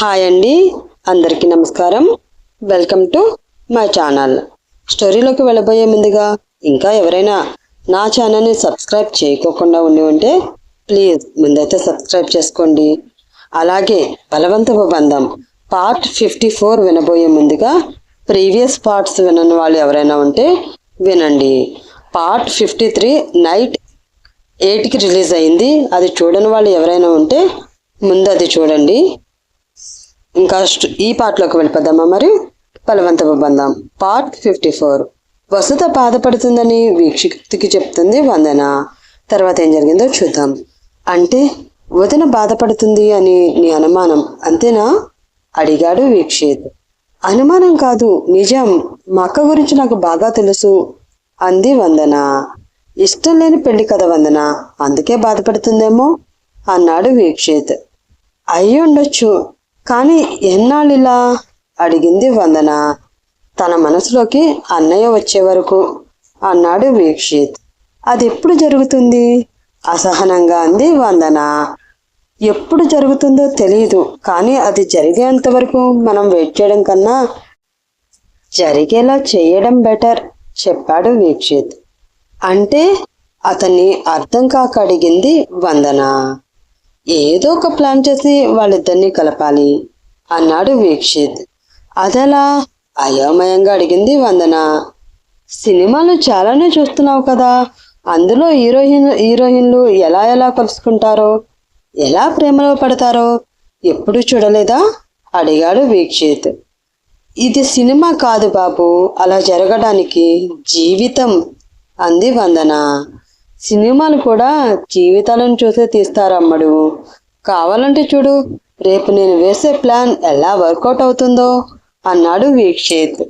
Hi అండి. అందరికీ నమస్కారం. వెల్కమ్ టు మై ఛానల్ స్టోరీలోకి వెళ్ళబోయే ముందుగా ఇంకా ఎవరైనా నా ఛానల్ని సబ్స్క్రైబ్ చేయకోకుండా ఉండి ఉంటే ప్లీజ్ ముందైతే సబ్స్క్రైబ్ చేసుకోండి. అలాగే బలవంతపు బంధం పార్ట్ ఫిఫ్టీ ఫోర్ వినబోయే ముందుగా ప్రీవియస్ పార్ట్స్ వినని వాళ్ళు ఎవరైనా ఉంటే వినండి. పార్ట్ ఫిఫ్టీ త్రీ నైట్ ఎయిట్కి రిలీజ్ అయింది. అది చూడని వాళ్ళు ఎవరైనా ఉంటే ముందు అది చూడండి. ఇంకా స్ట- ఈ పాటలోకి వెళ్ళిపోదామా మరి? బలవంతపు బంధం. Part fifty four. వసుత బాధపడుతుందని వీక్షకుడికి చెప్తుంది వందన. తర్వాత ఏం జరిగిందో చూద్దాం. అంటే వదిన బాధపడుతుంది అని నీ అనుమానం అంతేనా? అడిగాడు వీక్షిత్. అనుమానం కాదు నిజం. మా అక్క గురించి నాకు బాగా తెలుసు అంది వందన. ఇష్టం లేని పెళ్ళి కదా వందన. అందుకే బాధపడుతుందేమో అన్నాడు వీక్షిత్. అయి ఉండొచ్చు కానీ ఎన్నాళ్ళిలా? అడిగింది వందన. తన మనసులోకి అన్నయ్య వచ్చే వరకు. అన్నాడు వీక్షిత్. అది ఎప్పుడు జరుగుతుంది? అసహనంగా అంది వందన. ఎప్పుడు జరుగుతుందో తెలియదు కానీ అది జరిగేంత వరకు మనం వెయిట్ చేయడం కన్నా జరిగేలా చేయడం బెటర్ చెప్పాడు వీక్షిత్. అంటే అతన్ని అర్థం కాక అడిగింది వందన. ఏదో ఒక ప్లాన్ చేసి వాళ్ళిద్దరినీ కలపాలి అన్నాడు వీక్షిత్. అదెలా అయోమయంగా అడిగింది వందన. సినిమాలు చాలానే చూస్తున్నావు కదా అందులో హీరోయిన్ హీరోయిన్లు ఎలా ఎలా కలుసుకుంటారో ఎలా ప్రేమలో పడతారో ఎప్పుడు చూడలేదా? అడిగాడు వీక్షిత్. ఇది సినిమా కాదు బాబు అలా జరగడానికి జీవితం అంది వందన. సినిమాలు కూడా జీవితాలను చూసే తీస్తారమ్మడు కావాలంటే చూడు రేపు నేను వేసే ప్లాన్ ఎలా వర్కౌట్ అవుతుందో అన్నాడు వీక్షిత్.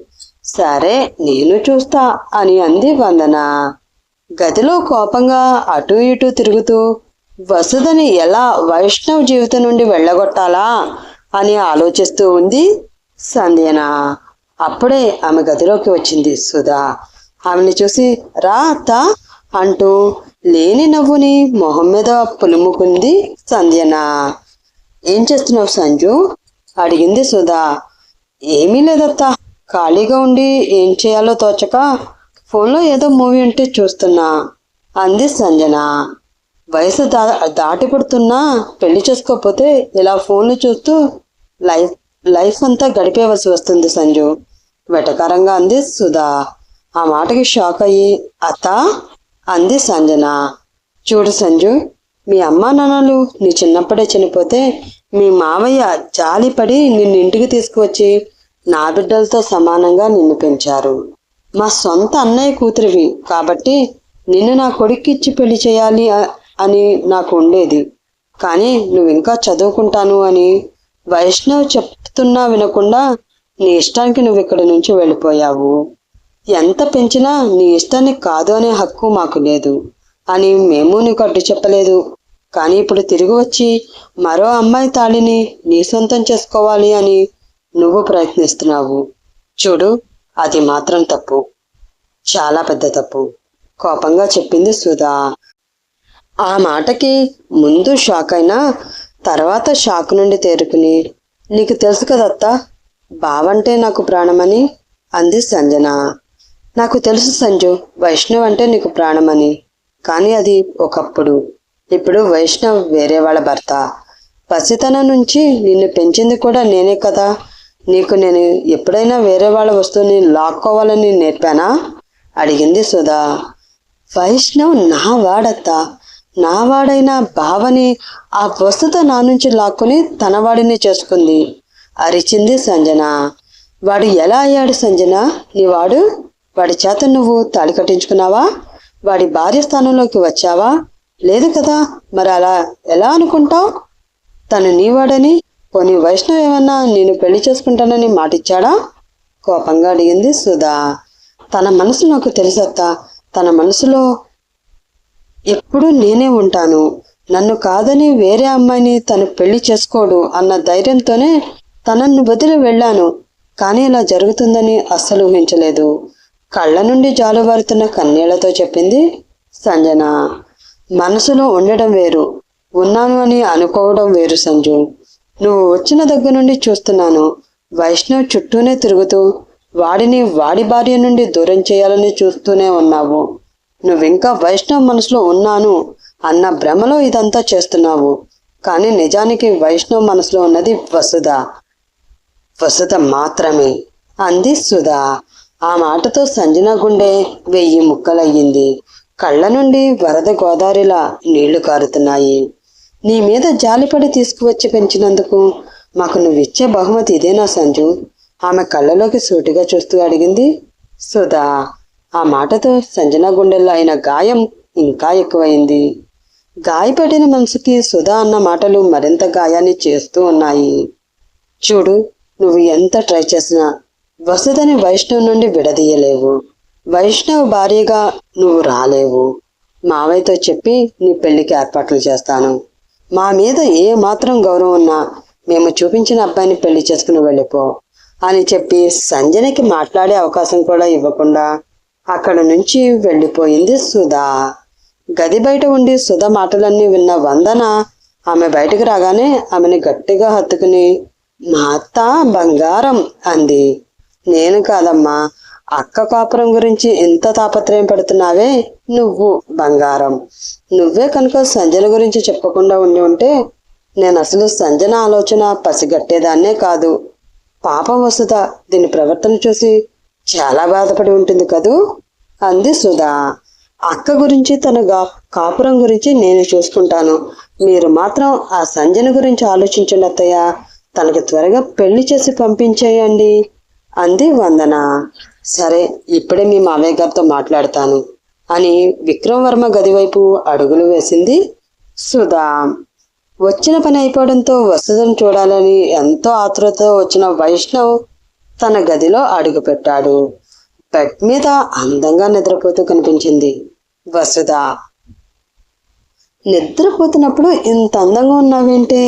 సరే నేను చూస్తా అని అంది వందన. గదిలో కోపంగా అటు ఇటు తిరుగుతూ వసుదని ఎలా వైష్ణవ్ జీవితం నుండి వెళ్ళగొట్టాలా అని ఆలోచిస్తూ ఉంది సంధ్యన. అప్పుడే ఆమె గదిలోకి వచ్చింది సుధా. ఆమెని చూసి రా తా అంటూ లేని నవ్వుని మొహం మీద పులుముకుంది సంధ్యన. ఏం చేస్తున్నావు సంజు? అడిగింది సుధా. ఏమీ లేదత్తా. ఖాళీగా ఉండి ఏం చేయాలో తోచక ఫోన్లో ఏదో మూవీ ఉంటే చూస్తున్నా అంది సంజన. వయసు దా దాటి పడుతున్నా పెళ్ళి చేసుకోకపోతే ఇలా ఫోన్లు చూస్తూ లైఫ్ లైఫ్ అంతా గడిపేవలసి వస్తుంది సంజు వెటకారంగా అంది సుధా. ఆ మాటకి షాక్ అయ్యి అత్త అంది సంజన. చూడు సంజు మీ అమ్మా నాన్నలు నీ చిన్నప్పుడే చనిపోతే మీ మావయ్య జాలిపడి నిన్ను ఇంటికి తీసుకువచ్చి నా బిడ్డలతో సమానంగా నిన్ను పెంచారు. మా సొంత అన్నయ్య కూతురివి కాబట్టి నిన్ను నా కొడుక్కిచ్చి పెళ్ళి చేయాలి అని నాకు ఉండేది. కానీ నువ్వు ఇంకా చదువుకుంటాను అని వైష్ణవ్ చెప్తున్నా వినకుండా నీ ఇష్టానికి నువ్వు ఇక్కడి నుంచి వెళ్ళిపోయావు. ఎంత పెంచినా నీ ఇష్టానికి కాదు అనే హక్కు మాకు లేదు. అని మేము నీకు అడ్డు చెప్పలేదు. కానీ ఇప్పుడు తిరిగి వచ్చి మరో అమ్మాయి తాళిని నీ సొంతం చేసుకోవాలి అని నువ్వు ప్రయత్నిస్తున్నావు. చూడు అది మాత్రం తప్పు. చాలా పెద్ద తప్పు. కోపంగా చెప్పింది సుధా. ఆ మాటకి ముందు షాక్ అయినా తర్వాత షాక్ నుండి తేరుకుని నీకు తెలుసు కదత్తా బావంటే నాకు ప్రాణమని అంది సంజన. నాకు తెలుసు సంజు వైష్ణవ్ అంటే నీకు ప్రాణమని. కానీ అది ఒకప్పుడు. ఇప్పుడు వైష్ణవ్ వేరే వాళ్ళ భర్త. పసితనం నుంచి నిన్ను పెంచింది కూడా నేనే కదా. నీకు నేను ఎప్పుడైనా వేరే వాళ్ళ వస్తువుని లాక్కోవాలని నేర్పానా? అడిగింది సుధా. వైష్ణవ్ నా వాడత్త. నా వాడైన భావని ఆ వస్తుత నా నుంచి లాక్కుని తన వాడిని చేసుకుంది. అరిచింది సంజన. వాడు ఎలా అయ్యాడు సంజన? నీ వాడు? వాడి చేత నువ్వు తాళి కట్టించుకున్నావా? వాడి భార్య స్థానంలోకి వచ్చావా? లేదు కదా మరి అలా ఎలా అనుకుంటావు? తను నీవాడని పోనీ వైష్ణవ్ ఏమన్నా నేను పెళ్ళి చేసుకుంటానని మాటిచ్చాడా? కోపంగా అడిగింది సుధా. తన మనసు నాకు తెలుసత్తా తన మనసులో ఎప్పుడూ నేనే ఉంటాను. నన్ను కాదని వేరే అమ్మాయిని తను పెళ్ళి చేసుకోడు అన్న ధైర్యంతోనే తనను వదిలి వెళ్ళాను. కానీ ఇలా జరుగుతుందని అస్సలు ఊహించలేదు. కళ్ళ నుండి జాలువారుతున్న కన్నీళ్ళతో చెప్పింది సంజన. మనసులో ఉండడం వేరు ఉన్నాను అని అనుకోవడం వేరు సంజు. నువ్వు వచ్చిన దగ్గర నుండి చూస్తున్నాను. వైష్ణవ్ చుట్టూనే తిరుగుతూ వాడిని వాడి భార్య నుండి దూరం చేయాలని చూస్తూనే ఉన్నావు. నువ్వింకా వైష్ణవ్ మనసులో ఉన్నాను అన్న భ్రమలో ఇదంతా చేస్తున్నావు. కానీ నిజానికి వైష్ణవ్ మనసులో ఉన్నది వసుధ. వసుధ మాత్రమే అంది సుధా. ఆ మాటతో సంజన గుండె వెయ్యి ముక్కలయ్యింది. కళ్ళ నుండి వరద గోదావరిలా నీళ్ళు కారుతున్నాయి. నీ మీద జాలిపడి తీసుకువచ్చి పెంచినందుకు మాకు నువ్విచ్చే బహుమతి ఇదేనా సంజు? ఆమె కళ్ళలోకి సూటిగా చూస్తూ అడిగింది. సుధా ఆ మాటతో సంజన గుండెల్లో అయిన గాయం ఇంకా ఎక్కువైంది. గాయపడిన మనసుకి సుధా అన్న మాటలు మరింత గాయాన్ని చేస్తూ ఉన్నాయి. చూడు నువ్వు ఎంత ట్రై చేసినా వసుధని వైష్ణవ్ నుండి విడదీయలేవు. వైష్ణవ్ భార్యగా నువ్వు రాలేవు. మావయ్యతో చెప్పి నీ పెళ్ళికి ఏర్పాట్లు చేస్తాను. మా మీద ఏ మాత్రం గౌరవం ఉన్నా మేము చూపించిన అబ్బాయిని పెళ్ళి చేసుకుని వెళ్ళిపో అని చెప్పి సంజనకి మాట్లాడే అవకాశం కూడా ఇవ్వకుండా అక్కడ నుంచి వెళ్ళిపోయింది సుధా. గది బయట ఉండి సుధ మాటలన్నీ విన్న వందన ఆమె బయటకు రాగానే ఆమెని గట్టిగా హత్తుకుని మా అత్త బంగారం అంది. నేను కాదమ్మా. అక్క కాపురం గురించి ఎంత తాపత్రయం పడుతున్నావే? నువ్వు బంగారం. నువ్వే కనుక సంజన గురించి చెప్పకుండా ఉండి ఉంటే నేను అసలు సంజన ఆలోచన పసిగట్టేదాన్నే కాదు. పాపం వసుధ దీని ప్రవర్తన చూసి చాలా బాధపడి ఉంటుంది కదూ? అంది సుధా. అక్క గురించి తనగా కాపురం గురించి నేను చూసుకుంటాను. మీరు మాత్రం ఆ సంజన గురించి ఆలోచించండి అత్తయ్య. తనకి త్వరగా పెళ్ళి చేసి పంపించేయండి. అంది వందన. సరే ఇప్పుడే మీ మావయ్య గారితో మాట్లాడతాను అని విక్రమ్ వర్మ గది వైపు అడుగులు వేసింది సుధా. వచ్చిన పని అయిపోవడంతో వసుధను చూడాలని ఎంతో ఆతృతతో వచ్చిన వైష్ణవ్ తన గదిలో అడుగుపెట్టాడు బెడ్ మీద అందంగా నిద్రపోతూ కనిపించింది వసుధ. నిద్రపోతున్నప్పుడు ఇంత అందంగా ఉన్నావేంటే?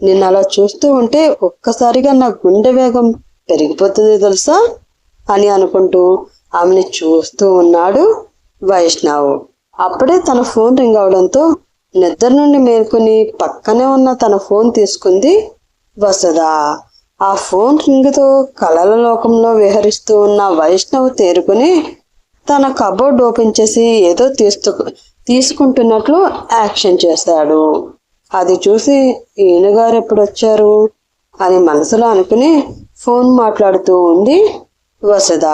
నిన్ను అలా చూస్తూ ఉంటే ఒక్కసారిగా నా గుండె వేగం పెరిగిపోతుంది తెలుసా? అని అనుకుంటూ ఆమెని చూస్తూ ఉన్నాడు వైష్ణవ్. అప్పుడే తన ఫోన్ రింగ్ అవడంతో నిద్ర నుండి మేల్కొని పక్కనే ఉన్న తన ఫోన్ తీసుకుంది వసుధ. ఆ ఫోన్ రింగ్తో కలల లోకంలో విహరిస్తూ ఉన్న వైష్ణవ్ తేరుకుని తన కబోర్డ్ ఓపెన్ చేసి ఏదో తీస్తు తీసుకుంటున్నట్లు యాక్షన్ చేశాడు. అది చూసి ఈయనగారు ఎప్పుడు వచ్చారు అని మనసులో అనుకుని ఫోన్ మాట్లాడుతూ ఉంది వసద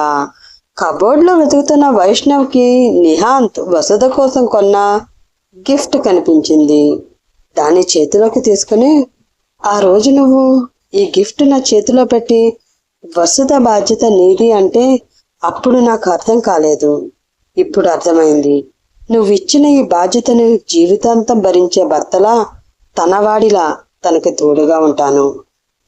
కబోర్డ్లో వెతుకుతున్న వైష్ణవ్కి నిహాంత్ వసద కోసం కొన్న గిఫ్ట్ కనిపించింది. దాన్ని చేతిలోకి తీసుకుని ఆ రోజు నువ్వు ఈ గిఫ్ట్ నా చేతిలో పెట్టి వసద బాధ్యత నీది అంటే అప్పుడు నాకు అర్థం కాలేదు. ఇప్పుడు అర్థమైంది. నువ్వు ఇచ్చిన ఈ బాధ్యతను జీవితాంతం భరించే భర్తలా తనవాడిలా తనకి తోడుగా ఉంటాను.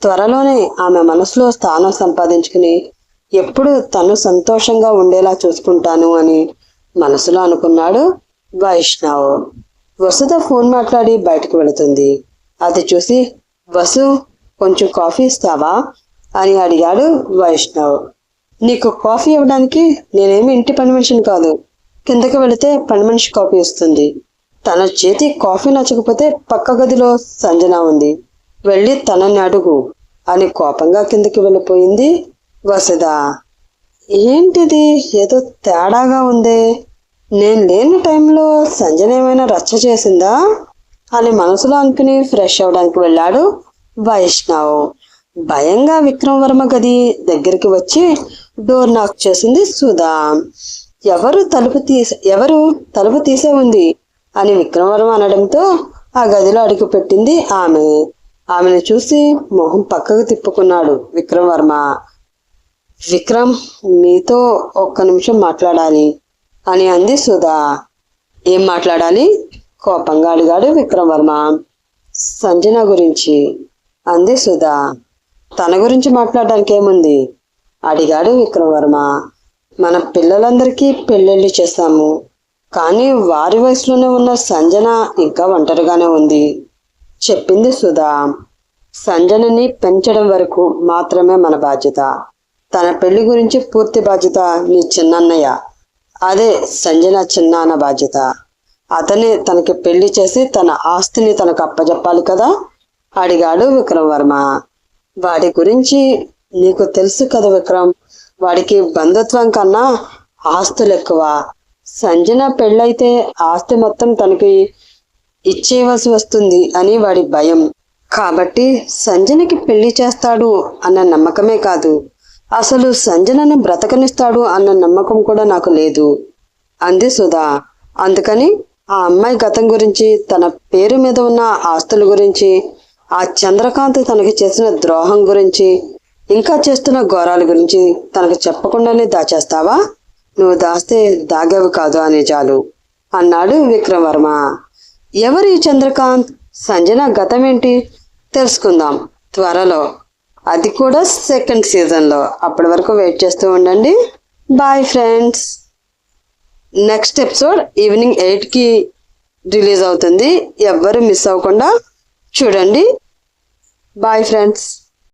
త్వరలోనే ఆమె మనసులో స్థానం సంపాదించుకుని ఎప్పుడు తను సంతోషంగా ఉండేలా చూసుకుంటాను అని మనసులో అనుకున్నాడు వైష్ణవ్. వసుధ ఫోన్ మాట్లాడి బయటకు వెళుతుంది. అది చూసి వసు కొంచెం కాఫీ ఇస్తావా? అని అడిగాడు వైష్ణవ్. నీకు కాఫీ ఇవ్వడానికి నేనేమి ఇంటి పని మనిషిని కాదు. కిందకి వెళితే పని మనిషి కాఫీ ఇస్తుంది. తన చేతి కాఫీ నచ్చకపోతే పక్క గదిలో సంజన ఉంది. వెళ్ళి తనని అడుగు అని కోపంగా కిందకి వెళ్ళిపోయింది వసుధ. ఏంటిది? ఏదో తేడాగా ఉందే. నేను లేని టైంలో సంజన ఏమైనా రచ్చ చేసిందా? అని మనసులో అనుకుని ఫ్రెష్ అవడానికి వెళ్ళాడు వైష్ణవ్. భయంగా విక్రమ్ వర్మ గది దగ్గరికి వచ్చి డోర్ నాక్ చేసింది సుధా. ఎవరు తలుపు తీసే ఎవరు తలుపు తీసే ఉంది? అని విక్రమవర్మ అనడంతో ఆ గదిలో అడుగు పెట్టింది ఆమె. ఆమెను చూసి మొహం పక్కకు తిప్పుకున్నాడు విక్రమ్ వర్మ విక్రమ్ మీతో ఒక్క నిమిషం మాట్లాడాలి అని అంది సుధా. ఏం మాట్లాడాలి? కోపంగా అడిగాడు విక్రమ్ వర్మ సంజన గురించి అంది సుధా. తన గురించి మాట్లాడడానికి ఏముంది అడిగాడు విక్రమ్ వర్మ మన పిల్లలందరికీ పెళ్ళిళ్ళు చేస్తాము కానీ వారి వయసులోనే ఉన్న సంజన ఇంకా ఒంటరిగానే ఉంది. చెప్పింది సుధా. సంజనని పెంచడం వరకు మాత్రమే మన బాధ్యత. తన పెళ్ళి గురించి పూర్తి బాధ్యత నీ చిన్నన్నయ్య. అదే సంజన చిన్నాన్న బాధ్యత. అతనే తనకి పెళ్ళి చేసి తన ఆస్తిని తనకు అప్పజెప్పాలి కదా? అడిగాడు విక్రమ్ వర్మ వాడి గురించి నీకు తెలుసు కదా విక్రమ్? వాడికి బంధుత్వం కన్నా ఆస్తులు ఎక్కువ సంజన పెళ్ళైతే ఆస్తి మొత్తం తనకి ఇచ్చేయవలసి వస్తుంది అని వాడి భయం. కాబట్టి సంజనకి పెళ్ళి చేస్తాడు అన్న నమ్మకమే కాదు. అసలు సంజనను బ్రతకనిస్తాడు అన్న నమ్మకం కూడా నాకు లేదు. అంది సుధా. అందుకని ఆ అమ్మాయి గతం గురించి తన పేరు మీద ఉన్న ఆస్తుల గురించి ఆ చంద్రకాంత్ తనకి చేసిన ద్రోహం గురించి ఇంకా చేస్తున్న ఘోరాల గురించి తనకు చెప్పకుండానే దాచేస్తావా? నువ్వు దాస్తే దాగావు కాదు అనే నిజాలు అన్నాడు విక్రమవర్మ. ఎవరు ఈ చంద్రకాంత్? సంజన గతం ఏంటి తెలుసుకుందాం త్వరలో. అది కూడా సెకండ్ సీజన్లో అప్పటి వరకు వెయిట్ చేస్తూ ఉండండి. Bye friends next episode evening ఎయిట్కి రిలీజ్ అవుతుంది. ఎవ్వరు మిస్ అవ్వకుండా చూడండి. Bye friends